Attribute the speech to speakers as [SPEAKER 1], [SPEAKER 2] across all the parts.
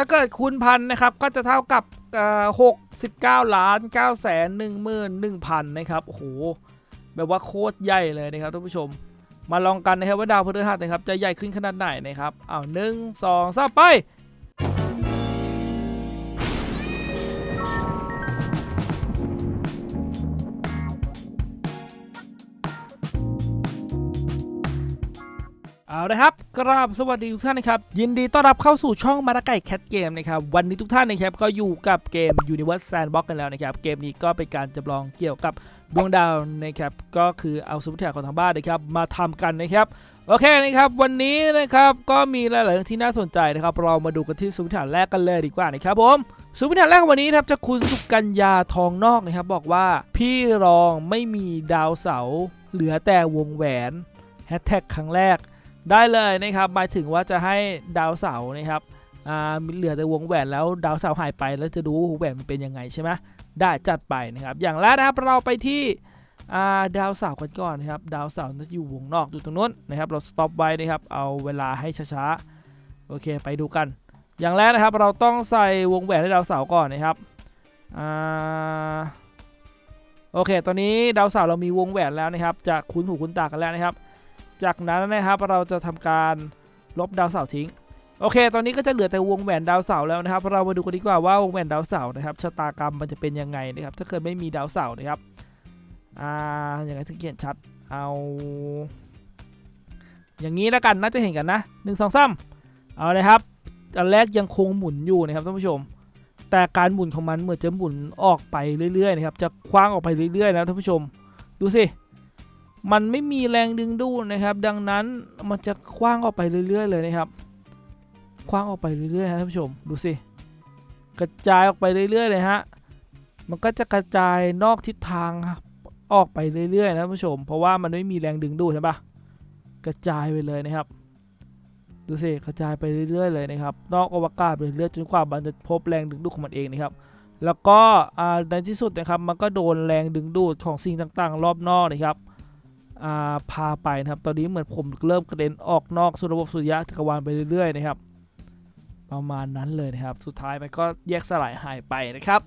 [SPEAKER 1] ถ้าเกิดคูณพันนะครับก็จะเท่ากับหกสิบเก้าล้านเก้าแสนหนึ่งหมื่นหนึ่งพันนะครับโอ้โหแบบว่าโคตรใหญ่เลยนะครับท่านผู้ชม มาลองกันนะครับว่าดาวพฤหัสนะครับจะใหญ่ขึ้นขนาดไหนนะครับเอาหนึ่งสองสามไป เอาละครับกราบสวัสดีทุกท่านนะครับ ยินดีต้อนรับเข้าสู่ช่องมาราไก่แคทเกมนะครับ วันนี้ทุกท่านนะครับก็อยู่กับเกม Universe Sandbox กันแล้วนะครับ เกมนี้ก็เป็นการจำลองเกี่ยวกับดวงดาวนะครับ ก็คือเอาสมุดแถวของทางบ้านนะครับมาทำกันนะครับ โอเคนะครับ วันนี้นะครับก็มีหลายๆเรื่องที่น่าสนใจนะครับ เรามาดูกันที่สมุดฐานแรกกันเลยดีกว่านะครับผมสมุดฐานแรกวันนี้นะครับจะคุณสุกัญญาทองนอกนะครับ บอกว่าพี่รองไม่มีดาวเสา เหลือแต่วงแหวนแฮชแท็กครั้งแรก ได้เลยนะครับหมายถึงว่าจะให้ดาวเสาร์นะครับมีเหลือแต่วงแหวนแล้วดาวเสาร์หายไปแล้วจะดูวงแหวนมันเป็นยังไงใช่ไหมได้จัดไปนะครับ อย่างแรกนะครับเราไปที่ดาวเสาร์กันก่อนนะครับ ดาวเสาร์นั้นอยู่วงนอกอยู่ตรงนู้นนะครับ เราสต็อปไว้นะครับ เอาเวลาให้ช้าๆ โอเค ไปดูกัน อย่างแรกนะครับ เราต้องใส่วงแหวนให้ดาวเสาร์ก่อนนะครับอโอเค ตอนนี้ดาวเสาร์เรามีวงแหวนแล้วนะครับ จะคุ้นหูคุ้นตากันแล้วนะครับ จากนั้นนะครับเราจะทำการลบดาวเสาร์ทิ้ง โอเค ตอนนี้ก็จะเหลือแต่วงแหวนดาวเสาร์แล้วนะครับ เรามาดูกันดีกว่าว่าวงแหวนดาวเสาร์นะครับชะตากรรมมันจะเป็นยังไงนะครับ ถ้าเกิดไม่มีดาวเสาร์นะครับอ่าอย่างไรสังเกตชัดเอา อย่างนี้แล้วกันน่าจะเห็นกันนะหนึ่งสองสามเอาเลยครับอันแรกยังคงหมุนอยู่นะครับท่านผู้ชม แต่การหมุนของมันเหมือนจะหมุนออกไปเรื่อยๆนะครับจะคว้างออกไปเรื่อยๆนะท่านผู้ชม ดูสิ มันไม่มีแรงดึงดูดนะครับ ดังนั้นมันจะคว้างออกไปเรื่อย ๆ เลยนะครับ คว้างออกไปเรื่อยๆนะท่านผู้ชมดูสิกระจายออกไปเรื่อยๆเลยฮะมันก็จะกระจายนอกทิศทางออกไปเรื่อยๆนะท่านผู้ชม เพราะว่ามันไม่มีแรงดึงดูดใช่ปะกระจายไปเลยนะครับ ดูสิกระจายไปเรื่อยๆเลยนะครับ นอกอวกาศไปเรื่อยๆจนกว่ามันจะพบแรงดึงดูดของมันเองนะครับแล้วก็ในที่สุดนะครับมันก็โดนแรงดึงดูดของสิ่งต่างๆ รอบนอกนะครับ พาไปนะครับ ตอนนี้เหมือนผมเริ่มกระเด็นออกนอกสุระบบสุริยะจักรวาลไปเรื่อยๆนะครับ ประมาณนั้นเลยนะครับ สุดท้ายมันก็แยกสลายหายไปนะครับ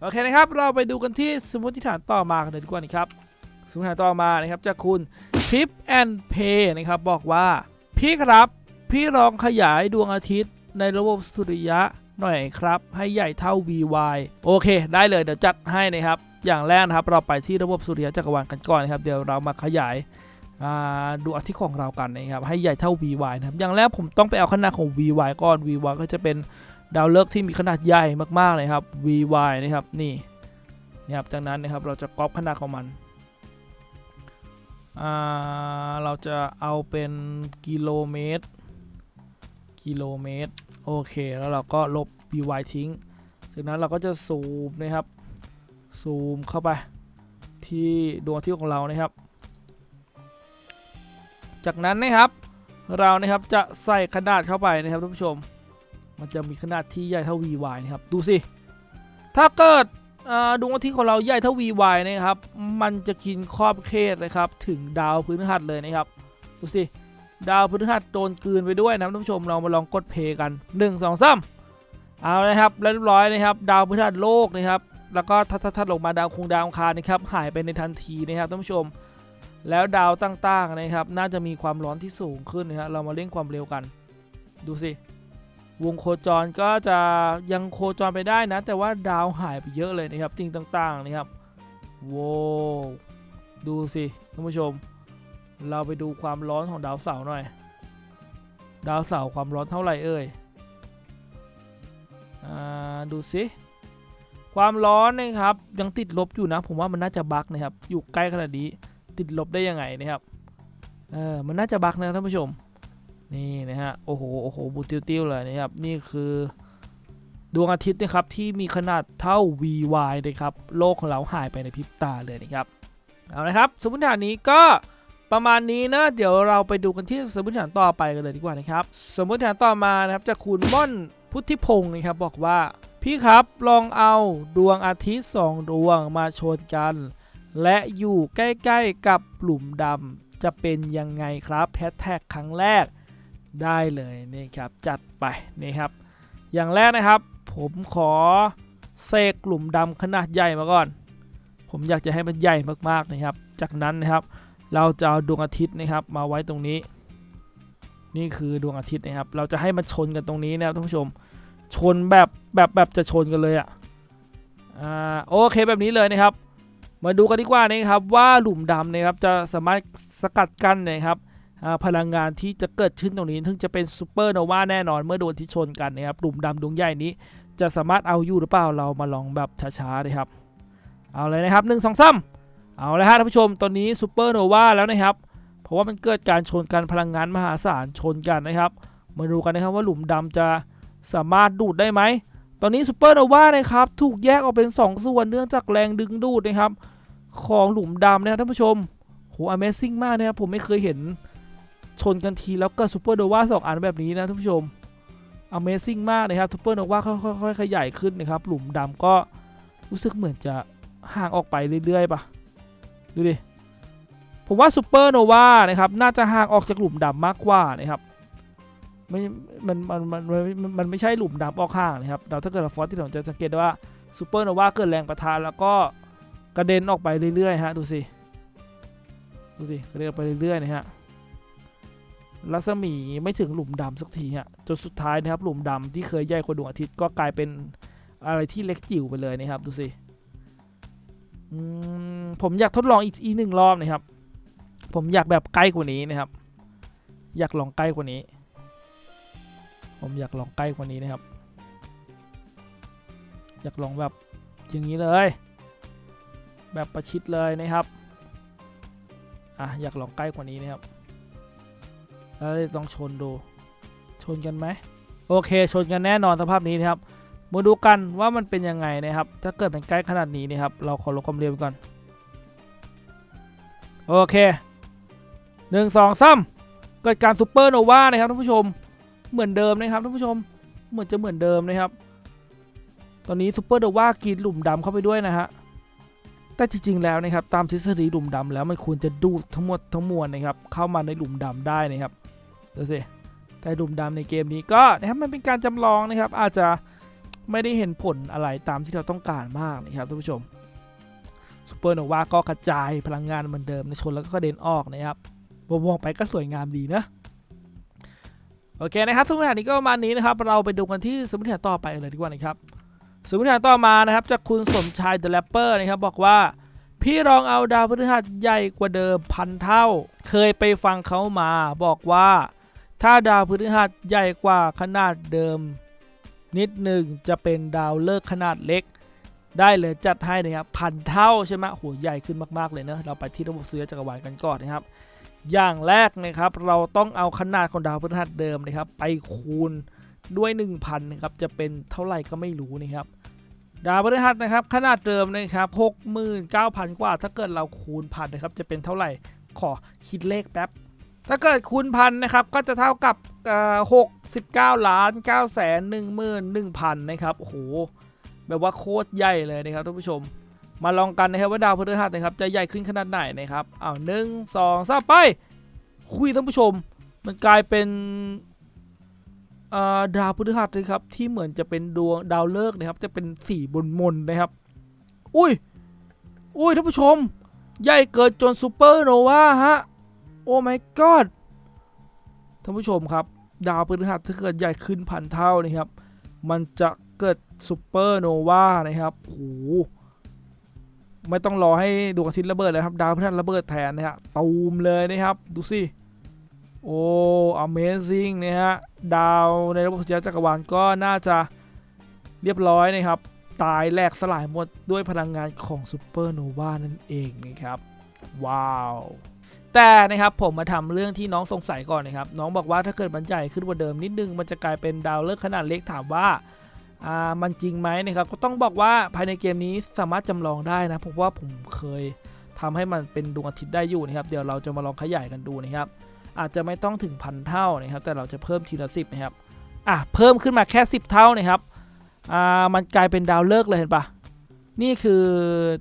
[SPEAKER 1] โอเคนะครับ เราไปดูกันที่สมมติฐานต่อมากันเลยดีกว่านะครับ สมมติฐานต่อมานะครับจากคุณพิปแอนเพย์นะครับบอกว่าพี่ครับ พี่ลองขยายดวงอาทิตย์ในระบบสุริยะหน่อยครับ ให้ใหญ่เท่า VY โอเค ได้เลยเดี๋ยวจัดให้นะครับ อย่างแรกนะครับเราไปที่ระบบสุริยะจักรวาลกันก่อนนะครับ เดี๋ยวเรามาขยายาดวงอาทิตย์ของเรากันนะครับให้ใหญ่เท่า VY นะครับอย่างแรกผมต้องไปเอาขนาดของ VY ก่อน VY ก็จะเป็นดาวฤกษ์ที่มีขนาดใหญ่มากๆเลยครับ VY นะครับนี่นะครับจากนั้นนะครับเราจะก๊อปขนาดของมันเราจะเอาเป็นกิโลเมตรกิโลเมตรโอเคแล้วเราก็ลบ VY ทิ้งจากนั้นเราก็จะซูมนะครับ ซูมเข้าไป ที่ดวงอาทิตย์ของเรานะครับ จากนั้นนะครับเรานะครับจะใส่ขนาดเข้าไปนะครับท่านผู้ชม มันจะมีขนาดที่ใหญ่เท่า VY นะครับ ดูสิ ถ้าเกิดดวงอาทิตย์ของเราใหญ่เท่า VY นะครับ มันจะกินครอบเขตนะครับ ถึงดาวพฤหัสเลยนะครับ ดูสิ ดาวพฤหัสโดนกืนไปด้วยนะท่านผู้ชม เรามาลองกดเพลย์กัน 1 2 3 เอาเลยครับเรียบร้อยนะครับ ดาวพฤหัสโลกนะครับ แล้วก็ทัดๆลงมาดาวคงดาวอังคารนะครับหายไปในทันทีนะครับท่านผู้ชม แล้วดาวต่างๆนะครับ น่าจะมีความร้อนที่สูงขึ้นนะครับเรามาเร่งความเร็วกัน ดูสิวงโคจรก็จะยังโคจรไปได้นะ แต่ว่าดาวหายไปเยอะเลยนะครับสิ่งต่างๆนะครับโว้ดูสิท่านผู้ชม เราไปดูความร้อนของดาวเสาร์หน่อย ดาวเสาร์ความร้อนเท่าไหร่เอ่ยอ่าดูสิ ความร้อนนะครับยังติดลบอยู่นะ ผมว่ามันน่าจะบั๊กนะครับ อยู่ใกล้ขนาดนี้ติดลบได้ยังไงนะครับเออมันน่าจะบั๊กนะท่านผู้ชม นี่นะฮะโอ้โหโอ้โหบูติวติวเลยนะครับ นี่คือดวงอาทิตย์นะครับที่มีขนาดเท่า VY นะครับ โลกของเราหายไปในพริบตาเลยนะครับเอาละครับ สมมติฐานนี้ก็ประมาณนี้นะ เดี๋ยวเราไปดูกันที่สมมติฐานต่อไปกันเลยดีกว่านะครับ สมมติฐานต่อมานะครับจากคุณม่อนพุทธิพงศ์นะครับบอกว่า พี่ครับลองเอาดวงอาทิตย์สองดวงมาชนกัน และอยู่ใกล้ๆกับหลุมดำจะเป็นยังไงครับแฮชแท็กครั้งแรกได้เลยนี่ครับจัดไปนี่ครับ อย่างแรกนะครับ ผมขอเสกกลุ่มดำขนาดใหญ่มาก่อน ผมอยากจะให้มันใหญ่มากๆนะครับ จากนั้นนะครับ เราจะเอาดวงอาทิตย์นะครับ มาไว้ตรงนี้ นี่คือดวงอาทิตย์นะครับ เราจะให้มันชนกันตรงนี้นะครับท่านผู้ชม ชนแบบแบบแบบจะชนกันเลยอะอ่าโอเคแบบนี้เลยนะครับ มาดูกันดีกว่านะครับว่าหลุมดำนะครับจะสามารถสกัดกั้นนะครับพลังงานที่จะเกิดขึ้นตรงนี้ซึ่งจะเป็นซูเปอร์โนวาแน่นอนเมื่อโดนที่ชนกันนะครับหลุมดำดวงใหญ่นี้ จะสามารถเอาอยู่หรือเปล่าเรามาลองแบบช้าๆเลยครับ เอาเลยนะครับหนึ่งสองสามเอาเลยฮะท่านผู้ชมตอนนี้ซูเปอร์โนวาแล้วนะครับ เพราะว่ามันเกิดการชนกันพลังงานมหาศาลชนกันนะครับ มาดูกันนะครับว่าหลุมดำจะ สามารถดูดได้ไหม ตอนนี้ซูเปอร์โนวานะครับ ถูกแยกออกเป็น 2 ส่วนเนื่องจากแรงดึงดูดนะครับ ของหลุมดำนะครับท่านผู้ชมโห Amazing มากนะครับ ผมไม่เคยเห็นชนกันทีแล้วก็ซูเปอร์โนวาสองอันแบบนี้นะท่านผู้ชม Amazing มากนะครับซูเปอร์โนวาค่อยๆขยายขึ้นนะครับ หลุมดำก็รู้สึกเหมือนจะห่างออกไปเรื่อยๆปะดูดิผมว่าซูเปอร์โนวานะครับน่าจะห่างออกจากหลุมดำมากกว่านะครับ ไม่มันมันมันมันมันไม่ใช่หลุมดำออกห่างนะครับเราถ้าเกิดเราฟอสที่เราจะสังเกตได้ว่าซูเปอร์โนวาเกิดแรงประทานแล้วก็กระเด็นออกไปเรื่อยๆฮะดูสิดูสิกระเด็นออกไปเรื่อยๆนะฮะรัศมีไม่ถึงหลุมดำสักทีฮะจนสุดท้ายนะครับหลุมดำที่เคยใหญ่กว่าดวงอาทิตย์ก็กลายเป็นอะไรที่เล็กจิ๋วไปเลยนะครับดูสิผมอยากทดลองอีกอีกหนึ่งรอบนะครับ ผมอยากแบบใกล้กว่านี้นะครับ อยากลองใกล้กว่านี้ ผมอยากลองใกล้กว่านี้นะครับ อยากลองแบบอย่างนี้เลย แบบประชิดเลยนะครับอะอยากลองใกล้กว่านี้นะครับแล้วลองชนดู ชนกันไหมโอเค ชนกันแน่นอนสภาพนี้นะครับมาดูกันว่ามันเป็นยังไงนะครับ ถ้าเกิดมันใกล้ขนาดนี้นะครับ เราขอลดความเร็วก่อน โอเคหนึ่งสองสามเกิดการซูเปอร์โนวานะครับท่านผู้ชม เหมือนเดิมนะครับท่านผู้ชมเหมือนจะเหมือนเดิมนะครับ ตอนนี้ซูเปอร์โนวากินหลุมดำเข้าไปด้วยนะฮะแต่จริงๆแล้วนะครับตามทฤษฎีหลุมดำแล้วมันควรจะดูดทั้งหมดทั้งมวลนะครับเข้ามาในหลุมดำได้นะครับดูสิแต่หลุมดำในเกมนี้ก็นะครับมันเป็นการจำลองนะครับ อาจจะไม่ได้เห็นผลอะไรตามที่เราต้องการมากนะครับท่านผู้ชมซูเปอร์โนวาก็กระจายพลังงานเหมือนเดิมในชนแล้วก็กระเด็นออกนะครับมองไปก็สวยงามดีนะ โอเคนะครับสมมติฐานนี้ก็ประมาณนี้นะครับ เราไปดูกันที่สมมติฐานต่อไปเลยดีกว่านะครับ สมมติฐานต่อมานะครับจากคุณสมชายเดอะแรปเปอร์นะครับบอกว่าพี่ลองเอาดาวพฤหัสใหญ่กว่าเดิมพันเท่า เคยไปฟังเขามาบอกว่า ถ้าดาวพฤหัสใหญ่กว่าขนาดเดิม นิดหนึ่งจะเป็นดาวเลิกขนาดเล็ก ได้เลยจัดให้นะครับพันเท่าใช่ไหมโหใหญ่ขึ้นมากๆเลยเนะเราไปที่ระบบสุริยะจักรวาลกันก่อนนะครับ อย่างแรกนะครับ เราต้องเอาขนาดของดาวพฤหัสเดิมนะครับ ไปคูณด้วย 1,000นะครับจะเป็นเท่าไหร่ก็ไม่รู้นะครับ ดาวพฤหัสนะครับ ขนาดเดิมนะครับ69,000 กว่า ถ้าเกิดเราคูณพันนะครับ จะเป็นเท่าไหร่ขอคิดเลขแป๊บถ้าเกิดคูณพันนะครับก็จะเท่ากับหกสิบเก้าล้านเก้าแสนหนึ่งหมื่นหนึ่งพันนะครับโอ้โหแบบว่าโคตรใหญ่เลยนะครับท่านผู้ชม มาลองกันนะครับว่าดาวพฤหัสนะครับจะใหญ่ขึ้นขนาดไหนนะครับอ้าวหนึ่งสองสามไป คุยท่านผู้ชม มันกลายเป็นอ่าดาวพฤหัสเลยครับที่เหมือนจะเป็นดวงดาวฤกษ์นะครับ จะเป็นสีบนมนนะครับ อุ้ยอุ้ยท่านผู้ชม ใหญ่เกินจนซูเปอร์โนวาฮะโอ้ my god ท่านผู้ชมครับ ดาวพฤหัสถ้าเกิดใหญ่ขึ้นพันเท่านะครับ มันจะเกิดซูเปอร์โนวานะครับโอ้ ไม่ต้องรอให้ดวงอาทิตย์ระเบิดเลยครับ ดาวพฤหัสระเบิดแทนนะฮะตูมเลยนะครับ ดูสิ โอ้ amazing นะฮะ ดาวในระบบสุริยะจักรวาลก็น่าจะเรียบร้อยนะครับ ตายแหลกสลายหมดด้วยพลังงานของซูเปอร์โนวานั่นเองนะครับ ว้าว แต่นะครับผมมาทำเรื่องที่น้องสงสัยก่อนนะครับ น้องบอกว่าถ้าเกิดมันใหญ่ขึ้นกว่าเดิมนิดนึง มันจะกลายเป็นดาวฤกษ์ขนาดเล็กถามว่า อ่ามันจริงไหมนะครับก็ต้องบอกว่าภายในเกมนี้สามารถจำลองได้นะผมว่าผมเคยทำให้มันเป็นดวงอาทิตย์ได้อยู่นะครับ เดี๋ยวเราจะมาลองขยายกันดูนะครับ อาจจะไม่ต้องถึงพันเท่านะครับ แต่เราจะเพิ่มทีละสิบนะครับอะเพิ่มขึ้นมาแค่ 10 เท่านะครับอ่ามันกลายเป็นดาวฤกษ์เลยเห็นปะนี่คือ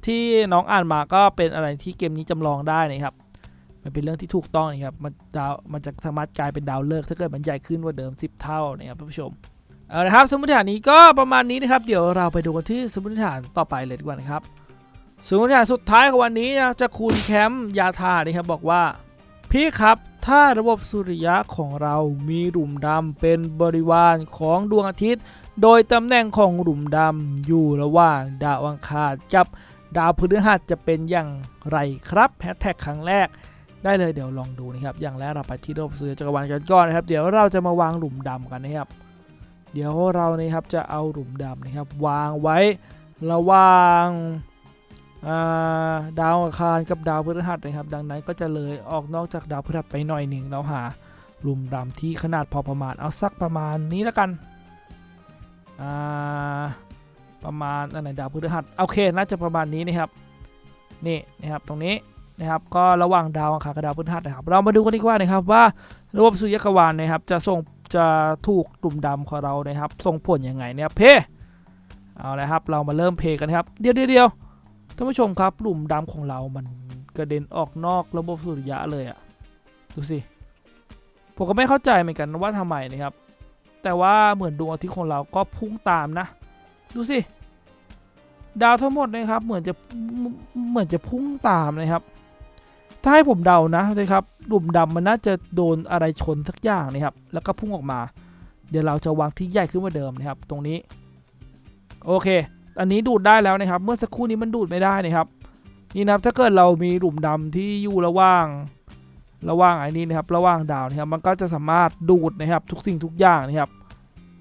[SPEAKER 1] ที่น้องอ่านมาก็เป็นอะไรที่เกมนี้จำลองได้นะครับ มันเป็นเรื่องที่ถูกต้องนะครับมันดาวมันจะสามารถกลายเป็นดาวฤกษ์ถ้าเกิดมันใหญ่ขึ้นกว่าเดิม 10 เท่านะครับท่านผู้ชม เอาละครับสมมติฐานนี้ก็ประมาณนี้นะครับ เดี๋ยวเราไปดูกันที่สมมติฐานต่อไปเลยดีกว่านะครับ สมมติฐานสุดท้ายของวันนี้นะจะคุณแคมป์ยาธานะครับบอกว่า พี่ครับถ้าระบบสุริยะของเรามีหลุมดำเป็นบริวารของดวงอาทิตย์ โดยตำแหน่งของหลุมดำอยู่ระหว่างดาวอังคารกับดาวพฤหัสจะเป็นอย่างไรครับแฮชแท็กครั้งแรกได้เลยเดี๋ยวลองดูนะครับ อย่างแรกเราไปที่ระบบสุริยะจักรวาลกันก่อนนะครับ เดี๋ยวเราจะมาวางหลุมดำกันนะครับ เดี๋ยวเรานะครับจะเอาหลุมดำนะครับวางไว้ระหว่างาดาวอังคารกับดาวพฤหัสนะครับ ดังนั้นก็จะเลยออกนอกจากดาวพฤหัสไปหน่อยหนึ่งเราหาหลุมดำที่ขนาดพอประมาณเอาสักประมาณนี้แล้วกันประมาณอันไหนดาวพฤหัสโอเคน่าจะประมาณนี้นะครับนี่นะครับตรงนี้นะครับก็ระหว่างดาวอังคารกับดาวพฤหัสนะครับ เรามาดูกันดีกว่านะครับว่าระบบสุริยะจักวาลนะครับจะส่ง จะถูกกลุ่มดำของเรานะครับส่งผลยังไงเนี่ยเพเอาละครับเรามาเริ่มเพกันครับเดี๋ยวเดียวท่านผู้ชมครับหลุมดำของเรามันกระเด็นออกนอกระบบสุริยะเลยอะดูสิผมก็ไม่เข้าใจเหมือนกันว่าทำไมนะครับ แต่ว่าเหมือนดวงอาทิตย์ของเราก็พุ่งตามนะ ดูสิดาวทั้งหมดนะครับเหมือนจะเหมือนจะพุ่งตามนะครับ ถ้าให้ผมเดานะนะครับหลุมดำมันน่าจะโดนอะไรชนสักอย่างนะครับ แล้วก็พุ่งออกมา เดี๋ยวเราจะวางที่ใหญ่ขึ้นกว่าเดิมนะครับ ตรงนี้ โอเค อันนี้ดูดได้แล้วนะครับ เมื่อสักครู่นี้มันดูดไม่ได้นะครับ นี่นะครับ ถ้าเกิดเรามีหลุมดำที่อยู่ระหว่าง ระหว่างไอ้นี้นะครับ ระหว่างดาวนะครับ มันก็จะสามารถดูดนะครับ ทุกสิ่งทุกอย่างนะครับ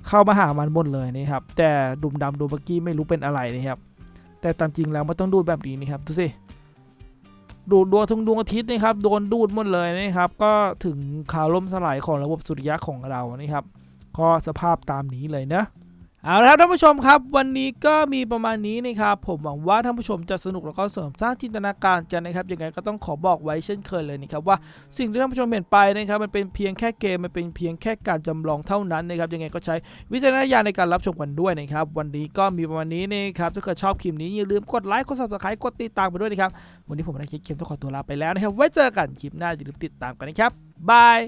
[SPEAKER 1] เข้ามาหามันหมดเลยนะครับ แต่หลุมดำดูเมื่อกี้ไม่รู้เป็นอะไรนะครับ แต่ตามจริงแล้วมันต้องดูดแบบนี้นะครับดูสิ ดูดดวงทุงดวงอาทิตย์นะครับโดนดูดหมดเลยนะครับ ก็ถึงข่าวล่มสลายของระบบสุริยะของเรานะครับก็สภาพตามนี้เลยนะ เอาละครับท่านผู้ชมครับ วันนี้ก็มีประมาณนี้นะครับ ผมหวังว่าท่านผู้ชมจะสนุกแล้วก็เสริมสร้างจินตนาการกันนะครับยังไงก็ต้องขอบอกไว้เช่นเคยเลยนะครับว่าสิ่งที่ท่านผู้ชมเห็นไปนะครับมันเป็นเพียงแค่เกมมันเป็นเพียงแค่การจำลองเท่านั้นนะครับยังไงก็ใช้วิจารณญาณในการรับชมกันด้วยนะครับวันนี้ก็มีประมาณนี้นะครับถ้าเกิดชอบคลิปนี้อย่าลืมกดไลค์กด subscribe กดติดตามไปด้วยนะครับวันนี้ผมได้คิดเกมต้องขอตัวลาไปแล้วนะครับไว้เจอกันคลิปหน้าอย่าลืมติดตามกันนะครับบาย